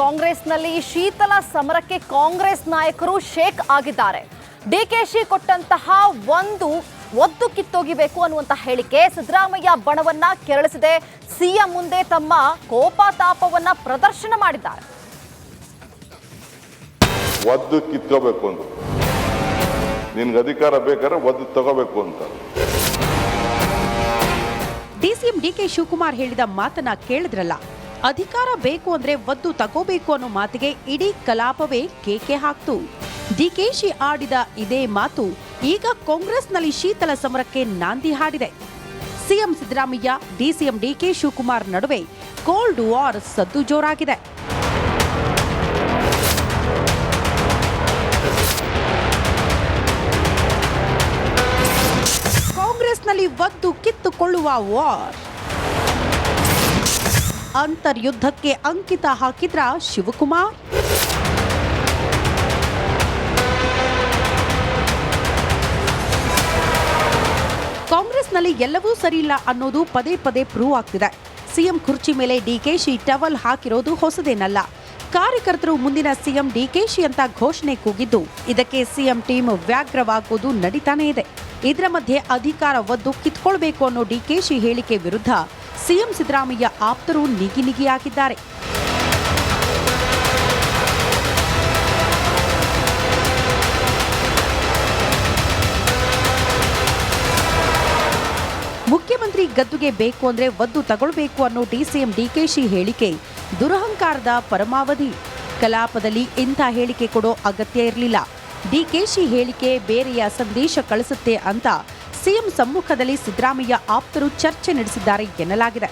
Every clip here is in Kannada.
ಕಾಂಗ್ರೆಸ್ನಲ್ಲಿ ಶೀತಲ ಸಮರಕ್ಕೆ ಕಾಂಗ್ರೆಸ್ ನಾಯಕರು ಶೇಕ್ ಆಗಿದ್ದಾರೆ. ಡಿಕೆಶಿ ಕೊಟ್ಟಂತಹ ಒಂದು ಒದ್ದು ಕಿತ್ತೋಗಿಬೇಕು ಅನ್ನುವಂತ ಹೇಳಿಕೆ ಸಿದ್ದರಾಮಯ್ಯ ಬಣವನ್ನ ಕೆರಳಿಸಿದೆ. ಸಿಎಂ ಮುಂದೆ ತಮ್ಮ ಕೋಪತಾಪವನ್ನ ಪ್ರದರ್ಶನ ಮಾಡಿದ್ದಾರೆ. ಒದ್ದು ಕಿತ್ಕೋಬೇಕು ಅಂತ. ನಿನ್ಗೆ ಅಧಿಕಾರ ಬೇಕಾದ್ರೆ ಒದ್ದು ತಗೋಬೇಕು ಅಂತ. ಡಿಸಿಎಂ ಡಿಕೆ ಶಿವಕುಮಾರ್ ಹೇಳಿದ ಮಾತನ್ನ ಕೇಳಿದ್ರಲ್ಲ ಅಧಿಕಾರ ಬೇಕು ಅಂದ್ರೆ ಒದ್ದು ತಗೋಬೇಕು ಅನ್ನೋ ಮಾತಿಗೆ ಇಡೀ ಕಲಾಪವೇ ಕೇಕೆ ಹಾಕ್ತು. ಡಿಕೆಶಿ ಆಡಿದ ಇದೇ ಮಾತು ಈಗ ಕಾಂಗ್ರೆಸ್ನಲ್ಲಿ ಶೀತಲ ಸಮರಕ್ಕೆ ನಾಂದಿ ಹಾಡಿದೆ. CM Siddaramaiah, DCM DK Shivakumar ನಡುವೆ ಕೋಲ್ಡ್ ವಾರ್ ಸದ್ದು ಜೋರಾಗಿದೆ. ಕಾಂಗ್ರೆಸ್ನಲ್ಲಿ ಒದ್ದು ಕಿತ್ತುಕೊಳ್ಳುವ ವಾರ್ ಅಂತರ್ಯುದ್ಧಕ್ಕೆ ಅಂಕಿತ ಹಾಕಿದ್ರ ಶಿವಕುಮಾರ್. ಕಾಂಗ್ರೆಸ್ನಲ್ಲಿ ಎಲ್ಲವೂ ಸರಿಯಿಲ್ಲ ಅನ್ನೋದು ಪದೇ ಪದೇ ಪ್ರೂವ್ ಆಗ್ತಿದೆ. ಸಿಎಂ ಕುರ್ಚಿ ಮೇಲೆ ಡಿಕೆಶಿ ಟವಲ್ ಹಾಕಿರೋದು ಹೊಸದೇನಲ್ಲ. ಕಾರ್ಯಕರ್ತರು ಮುಂದಿನ ಸಿಎಂ ಡಿಕೆಶಿ ಅಂತ ಘೋಷಣೆ ಕೂಗಿದ್ದು, ಇದಕ್ಕೆ ಸಿಎಂ ಟೀಮ್ ವ್ಯಾಘ್ರವಾಗುವುದು ನಡೀತಾನೇ ಇದೆ. ಇದರ ಮಧ್ಯೆ ಅಧಿಕಾರ ಒದ್ದು ಕಿತ್ಕೊಳ್ಬೇಕು ಅನ್ನೋ ಡಿಕೆಶಿ ಹೇಳಿಕೆ ವಿರುದ್ಧ ಸಿಎಂ ಸಿದ್ದರಾಮಯ್ಯ ಆಪ್ತರು ನಿಗಿ ನಿಗಿಯಾಗಿದ್ದಾರೆ. ಮುಖ್ಯಮಂತ್ರಿ ಗದ್ದುಗೆ ಬೇಕು ಅಂದ್ರೆ ಒದ್ದು ತಗೊಳ್ಬೇಕು ಅನ್ನೋ ಡಿಸಿಎಂ ಡಿಕೆಶಿ ಹೇಳಿಕೆ, ದುರಹಂಕಾರದ ಪರಮಾವಧಿ. ಕಲಾಪದಲ್ಲಿ ಇಂಥ ಹೇಳಿಕೆ ಕೊಡೋ ಅಗತ್ಯ ಇರಲಿಲ್ಲ. ಡಿಕೆಶಿ ಹೇಳಿಕೆ ಬೇರೆಯ ಸಂದೇಶ ಕಳಿಸುತ್ತೆ ಅಂತ ಸಿಎಂ ಸಮ್ಮುಖದಲ್ಲಿ ಸಿದ್ದರಾಮಯ್ಯ ಆಪ್ತರು ಚರ್ಚೆ ನಡೆಸಿದ್ದಾರೆ ಎನ್ನಲಾಗಿದೆ.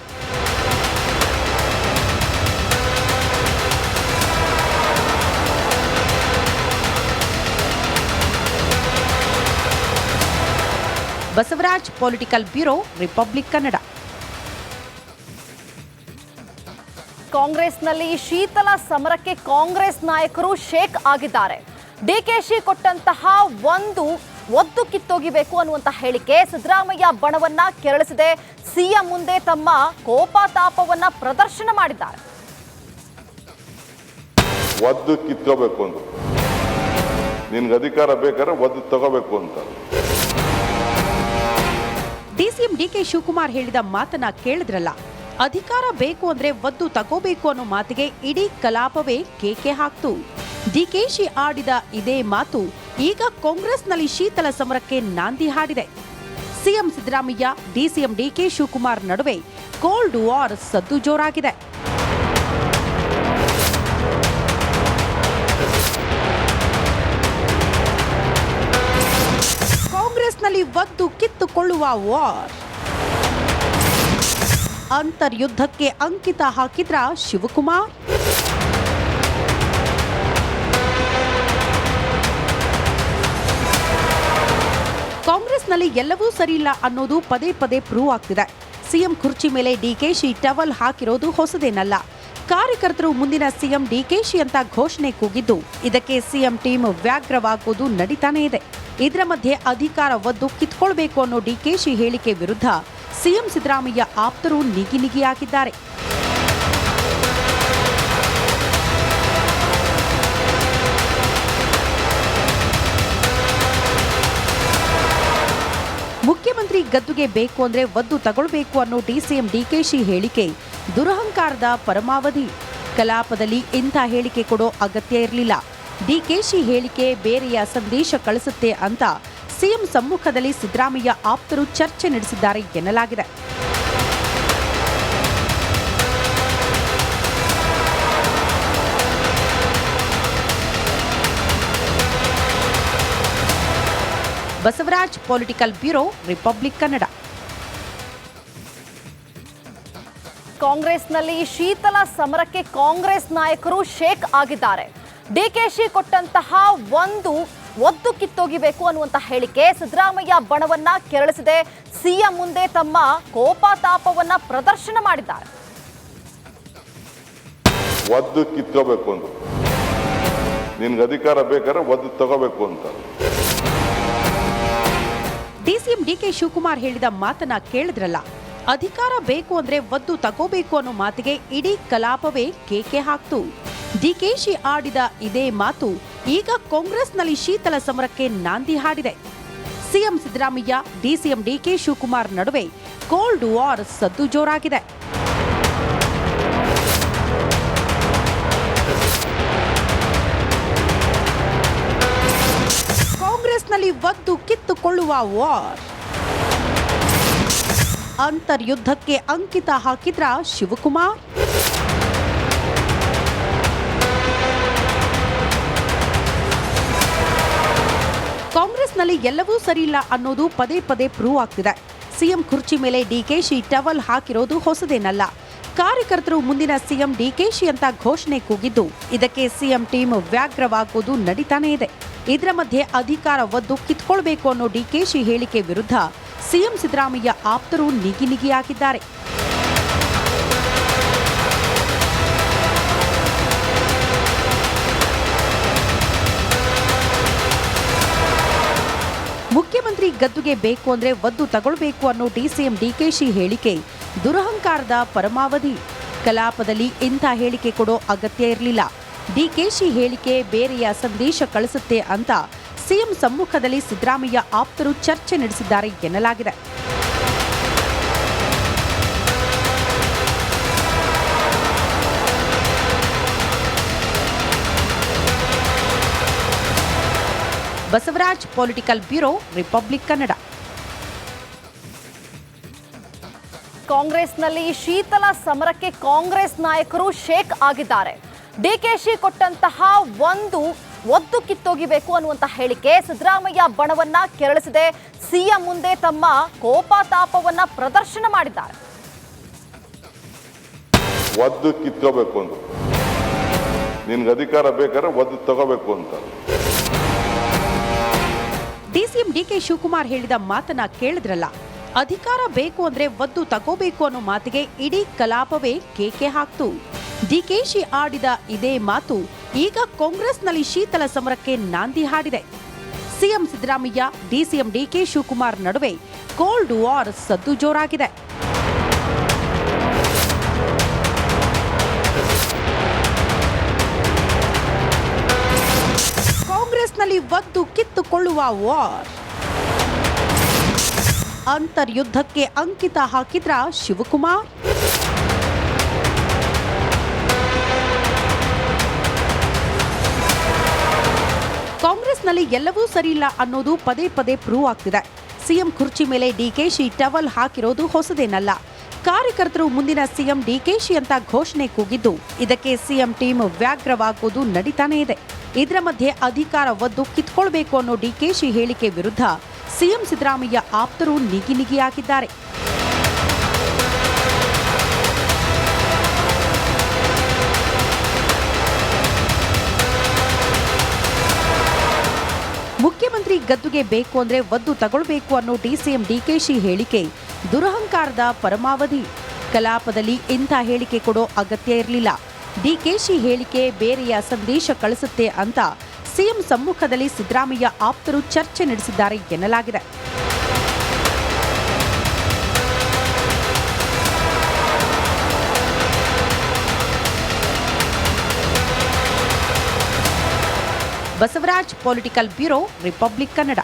Basavaraj political bureau, Republic Kannada. ಕಾಂಗ್ರೆಸ್ನಲ್ಲಿ ಶೀತಲ ಸಮರಕ್ಕೆ ಕಾಂಗ್ರೆಸ್ ನಾಯಕರು ಶೇಕ್ ಆಗಿದ್ದಾರೆ. ಡಿಕೆಶಿ ಕೊಟ್ಟಂತಹ ಒಂದು ಒದ್ದು ಕಿತ್ತೋಗಿಬೇಕು ಅನ್ನುವಂತ ಹೇಳಿಕೆ ಸಿದ್ದರಾಮಯ್ಯ ಬಣವನ್ನ ಕೆರಳಿಸಿದೆ. ಸಿಎಂ ಮುಂದೆ ತಮ್ಮ ಕೋಪತಾಪವನ್ನ ಪ್ರದರ್ಶನ ಮಾಡಿದ್ದಾರೆ. ಒದ್ದು ಕಿತ್ತೋಬೇಕು ಅಂತ. ನಿನ್ಗೆ ಅಧಿಕಾರ ಬೇಕಾದ್ರೆ ಒದ್ದು ತಗೋಬೇಕು ಅಂತ. ಡಿಸಿಎಂ ಡಿಕೆ ಶಿವಕುಮಾರ್ ಹೇಳಿದ ಮಾತನ್ನ ಕೇಳಿದ್ರಲ್ಲ ಅಧಿಕಾರ ಬೇಕು ಅಂದ್ರೆ ಒದ್ದು ತಗೋಬೇಕು ಅನ್ನೋ ಮಾತಿಗೆ ಇಡೀ ಕಲಾಪವೇ ಕೇಕೆ ಹಾಕ್ತು. ಡಿಕೆಶಿ ಆಡಿದ ಇದೇ ಮಾತು ಈಗ ಕಾಂಗ್ರೆಸ್ನಲ್ಲಿ ಶೀತಲ ಸಮರಕ್ಕೆ ನಾಂದಿ ಹಾಡಿದೆ. CM Siddaramaiah, DCM DK Shivakumar ನಡುವೆ ಕೋಲ್ಡ್ ವಾರ್ ಸದ್ದು ಜೋರಾಗಿದೆ. ಕಾಂಗ್ರೆಸ್ನಲ್ಲಿ ಒದ್ದು ಕಿತ್ತುಕೊಳ್ಳುವ ವಾರ್. ಅಂತರ್ಯುದ್ಧಕ್ಕೆ ಅಂಕಿತ ಹಾಕಿದ್ರ ಶಿವಕುಮಾರ್. ಕಾಂಗ್ರೆಸ್ನಲ್ಲಿ ಎಲ್ಲವೂ ಸರಿಯಿಲ್ಲ ಅನ್ನೋದು ಪದೇ ಪದೇ ಪ್ರೂವ್ ಆಗ್ತಿದೆ. ಸಿಎಂ ಕುರ್ಚಿ ಮೇಲೆ ಡಿಕೆಶಿ ಟವಲ್ ಹಾಕಿರೋದು ಹೊಸದೇನಲ್ಲ. ಕಾರ್ಯಕರ್ತರು ಮುಂದಿನ ಸಿಎಂ ಡಿಕೆಶಿ ಅಂತ ಘೋಷಣೆ ಕೂಗಿದ್ದು, ಇದಕ್ಕೆ ಸಿಎಂ ಟೀಮ್ ವ್ಯಾಗ್ರವಾಗುವುದು ನಡೀತಾನೆ ಇದೆ. ಇದರ ಮಧ್ಯೆ ಅಧಿಕಾರ ಒದ್ದು ಕಿತ್ಕೊಳ್ಬೇಕು ಅನ್ನೋ ಡಿಕೆಶಿ ಹೇಳಿಕೆ ವಿರುದ್ಧ ಸಿಎಂ ಸಿದ್ದರಾಮಯ್ಯ ಆಪ್ತರು ನಿಗಿ ನಿಗಿಯಾಗಿದ್ದಾರೆ. ಮುಖ್ಯಮಂತ್ರಿ ಗದ್ದುಗೆ ಬೇಕು ಅಂದ್ರೆ ಒದ್ದು ತಗೊಳ್ಬೇಕು ಅನ್ನೋ ಡಿಸಿಎಂ ಡಿಕೆಶಿ ಹೇಳಿಕೆ. ದುರಹಂಕಾರದ ಪರಮಾವಧಿ. ಕಲಾಪದಲ್ಲಿ ಇಂಥ ಹೇಳಿಕೆ ಕೊಡೋ ಅಗತ್ಯ ಇರಲಿಲ್ಲ. ಡಿಕೆಶಿ ಹೇಳಿಕೆ ಬೇರೆಯ ಸಂದೇಶ ಕಳಿಸುತ್ತೆ ಅಂತ ಸಿಎಂ ಸಮ್ಮುಖದಲ್ಲಿ ಸಿದ್ದರಾಮಯ್ಯ ಆಪ್ತರು ಚರ್ಚೆ ನಡೆಸಿದ್ದಾರೆ ಎನ್ನಲಾಗಿದೆ. Basavaraj political bureau Republic Kannada. ಕಾಂಗ್ರೆಸ್ನಲ್ಲಿ ಶೀತಲ ಸಮರಕ್ಕೆ ಕಾಂಗ್ರೆಸ್ ನಾಯಕರು ಶೇಕ್ ಆಗಿದ್ದಾರೆ. ಡಿಕೆಶಿ ಕೊಟ್ಟಂತಹ ಒಂದು ಒದ್ದು ಕಿತ್ತೋಗಿಬೇಕು ಅನ್ನುವಂತ ಹೇಳಿಕೆ ಸಿದ್ದರಾಮಯ್ಯ ಬಣವನ್ನ ಕೆರಳಿಸಿದೆ. ಸಿಎಂ ಮುಂದೆ ತಮ್ಮ ಕೋಪತಾಪವನ್ನ ಪ್ರದರ್ಶನ ಮಾಡಿದ್ದಾರೆ. ಒದ್ದು ಕಿತ್ಕೋಬೇಕು ಅಂತ. ನಿನ್ಗೆ ಅಧಿಕಾರ ಬೇಕಾದ್ರೆ ಒದ್ದು ತಗೋಬೇಕು ಅಂತ. ಡಿಸಿಎಂ ಡಿಕೆ ಶಿವಕುಮಾರ್ ಹೇಳಿದ ಮಾತನ್ನ ಕೇಳಿದ್ರಲ್ಲ, ಅಧಿಕಾರ ಬೇಕು ಅಂದ್ರೆ ಒದ್ದು ತಗೋಬೇಕು ಅನ್ನೋ ಮಾತಿಗೆ ಇಡೀ ಕಲಾಪವೇ ಕೇಕೆ ಹಾಕ್ತು. ಡಿಕೆಶಿ ಆಡಿದ ಇದೇ ಮಾತು ಈಗ ಕಾಂಗ್ರೆಸ್ನಲ್ಲಿ ಶೀತಲ ಸಮರಕ್ಕೆ ನಾಂದಿ ಹಾಡಿದೆ. CM Siddaramaiah, DCM DK Shivakumar ನಡುವೆ ಕೋಲ್ಡ್ ವಾರ್ ಸದ್ದು ಜೋರಾಗಿದೆ. ಕಾಂಗ್ರೆಸ್ನಲ್ಲಿ ಒದ್ದು ಕಿತ್ತುಕೊಳ್ಳುವ ವಾರ್. ಅಂತರ್ಯುದ್ಧಕ್ಕೆ ಅಂಕಿತ ಹಾಕಿದ್ರ ಶಿವಕುಮಾರ್. ಕಾಂಗ್ರೆಸ್ನಲ್ಲಿ ಎಲ್ಲವೂ ಸರಿಯಿಲ್ಲ ಅನ್ನೋದು ಪದೇ ಪದೇ ಪ್ರೂವ್ ಆಗ್ತಿದೆ. ಸಿಎಂ ಕುರ್ಚಿ ಮೇಲೆ ಡಿಕೆಶಿ ಟವಲ್ ಹಾಕಿರೋದು ಹೊಸದೇನಲ್ಲ. ಕಾರ್ಯಕರ್ತರು ಮುಂದಿನ ಸಿಎಂ ಡಿಕೆಶಿ ಅಂತ ಘೋಷಣೆ ಕೂಗಿದ್ದು ಇದಕ್ಕೆ ಸಿಎಂ ಟೀಮ್ ವ್ಯಾಗ್ರವಾಗುವುದು ನಡೀತಾನೇ ಇದೆ. ಇದರ ಮಧ್ಯೆ ಅಧಿಕಾರ ಒದ್ದು ಕಿತ್ಕೊಳ್ಬೇಕು ಅನ್ನೋ ಡಿಕೆಶಿ ಹೇಳಿಕೆ ವಿರುದ್ಧ ಸಿಎಂ ಸಿದ್ದರಾಮಯ್ಯ ಆಪ್ತರು ನಿಗಿ ನಿಗಿಯಾಗಿದ್ದಾರೆ. ಮುಖ್ಯಮಂತ್ರಿ ಗದ್ದುಗೆ ಬೇಕು ಅಂದ್ರೆ ಒದ್ದು ತಗೊಳ್ಬೇಕು ಅನ್ನೋ ಡಿಸಿಎಂ ಡಿಕೆಶಿ ಹೇಳಿಕೆ ದುರಹಂಕಾರದ ಪರಮಾವಧಿ. ಕಲಾಪದಲ್ಲಿ ಇಂಥ ಹೇಳಿಕೆ ಕೊಡೋ ಅಗತ್ಯ ಇರಲಿಲ್ಲ. ಡಿಕೆಶಿ ಹೇಳಿಕೆ ಬೇರೆಯ ಸಂದೇಶ ಕಳಿಸುತ್ತೆ ಅಂತ ಸಿಎಂ ಸಮ್ಮುಖದಲ್ಲಿ ಸಿದ್ದರಾಮಯ್ಯ ಆಪ್ತರು ಚರ್ಚೆ ನಡೆಸಿದ್ದಾರೆ ಎನ್ನಲಾಗಿದೆ. Basavaraj political bureau, Republic Kannada. ಕಾಂಗ್ರೆಸ್ನಲ್ಲಿ ಶೀತಲ ಸಮರಕ್ಕೆ ಕಾಂಗ್ರೆಸ್ ನಾಯಕರು ಶೇಕ್ ಆಗಿದ್ದಾರೆ. ಡಿಕೆಶಿ ಕೊಟ್ಟಂತಹ ಒಂದು ಒದ್ದು ಕಿತ್ತೋಗಿಬೇಕು ಅನ್ನುವಂತ ಹೇಳಿಕೆ ಸಿದ್ದರಾಮಯ್ಯ ಬಣವನ್ನ ಕೆರಳಿಸಿದೆ. ಸಿಎಂ ಮುಂದೆ ತಮ್ಮ ಕೋಪತಾಪವನ್ನ ಪ್ರದರ್ಶನ ಮಾಡಿದ್ದಾರೆ. ಒದ್ದು ಕಿತ್ಕೋಬೇಕು ಅಂತ. ನಿನ್ಗೆ ಅಧಿಕಾರ ಬೇಕಾದ್ರೆ ಒದ್ದು ತಗೋಬೇಕು ಅಂತ. ಡಿಸಿಎಂ ಡಿಕೆ ಶಿವಕುಮಾರ್ ಹೇಳಿದ ಮಾತನ್ನ ಕೇಳಿದ್ರಲ್ಲ ಅಧಿಕಾರ ಬೇಕು ಅಂದ್ರೆ ಒದ್ದು ತಗೋಬೇಕು ಅನ್ನೋ ಮಾತಿಗೆ ಇಡೀ ಕಲಾಪವೇ ಕೇಕೆ ಹಾಕ್ತು. ಡಿಕೆಶಿ ಆಡಿದ ಇದೇ ಮಾತು ಈಗ ಕಾಂಗ್ರೆಸ್ನಲ್ಲಿ ಶೀತಲ ಸಮರಕ್ಕೆ ನಾಂದಿ ಹಾಡಿದೆ. CM Siddaramaiah, DCM DK Shivakumar ನಡುವೆ ಕೋಲ್ಡ್ ವಾರ್ ಸದ್ದು ಜೋರಾಗಿದೆ. ಕಾಂಗ್ರೆಸ್ನಲ್ಲಿ ಒದ್ದು ಕಿತ್ತುಕೊಳ್ಳುವ ವಾರ್. ಅಂತರ್ಯುದ್ಧಕ್ಕೆ ಅಂಕಿತ ಹಾಕಿದ್ರ ಶಿವಕುಮಾರ್. ಕಾಂಗ್ರೆಸ್ನಲ್ಲಿ ಎಲ್ಲವೂ ಸರಿಯಿಲ್ಲ ಅನ್ನೋದು ಪದೇ ಪದೇ ಪ್ರೂವ್ ಆಗ್ತಿದೆ. ಸಿಎಂ ಕುರ್ಚಿ ಮೇಲೆ ಡಿಕೆಶಿ ಟವಲ್ ಹಾಕಿರೋದು ಹೊಸದೇನಲ್ಲ. ಕಾರ್ಯಕರ್ತರು ಮುಂದಿನ ಸಿಎಂ ಡಿಕೆಶಿ ಅಂತ ಘೋಷಣೆ ಕೂಗಿದ್ದು, ಇದಕ್ಕೆ ಸಿಎಂ ಟೀಮ್ ವ್ಯಾಗ್ರವಾಗುವುದು ನಡೀತಾನೇ ಇದೆ. ಇದರ ಮಧ್ಯೆ ಅಧಿಕಾರ ಒದ್ದು ಕಿತ್ಕೊಳ್ಬೇಕು ಅನ್ನೋ ಡಿಕೆಶಿ ಹೇಳಿಕೆ ವಿರುದ್ಧ ಸಿಎಂ ಸಿದ್ದರಾಮಯ್ಯ ಆಪ್ತರು ನಿಗಿ ನಿಗಿಯಾಗಿದ್ದಾರೆ. ಮುಖ್ಯಮಂತ್ರಿ ಗದ್ದುಗೆ ಬೇಕು ಅಂದ್ರೆ ಒದ್ದು ತಗೊಳ್ಬೇಕು ಅನ್ನೋ ಡಿಸಿಎಂ ಡಿಕೆಶಿ ಹೇಳಿಕೆ. ದುರಹಂಕಾರದ ಪರಮಾವಧಿ. ಕಲಾಪದಲ್ಲಿ ಇಂಥ ಹೇಳಿಕೆ ಕೊಡೋ ಅಗತ್ಯ ಇರಲಿಲ್ಲ. ಡಿಕೆಶಿ ಹೇಳಿಕೆ ಬೇರೆಯ ಸಂದೇಶ ಕಳಿಸುತ್ತೆ ಅಂತ ಸಿಎಂ ಸಮ್ಮುಖದಲ್ಲಿ ಸಿದ್ದರಾಮಯ್ಯ ಆಪ್ತರು ಚರ್ಚೆ ನಡೆಸಿದ್ದಾರೆ ಎನ್ನಲಾಗಿದೆ. Basavaraj political bureau Republic Kannada.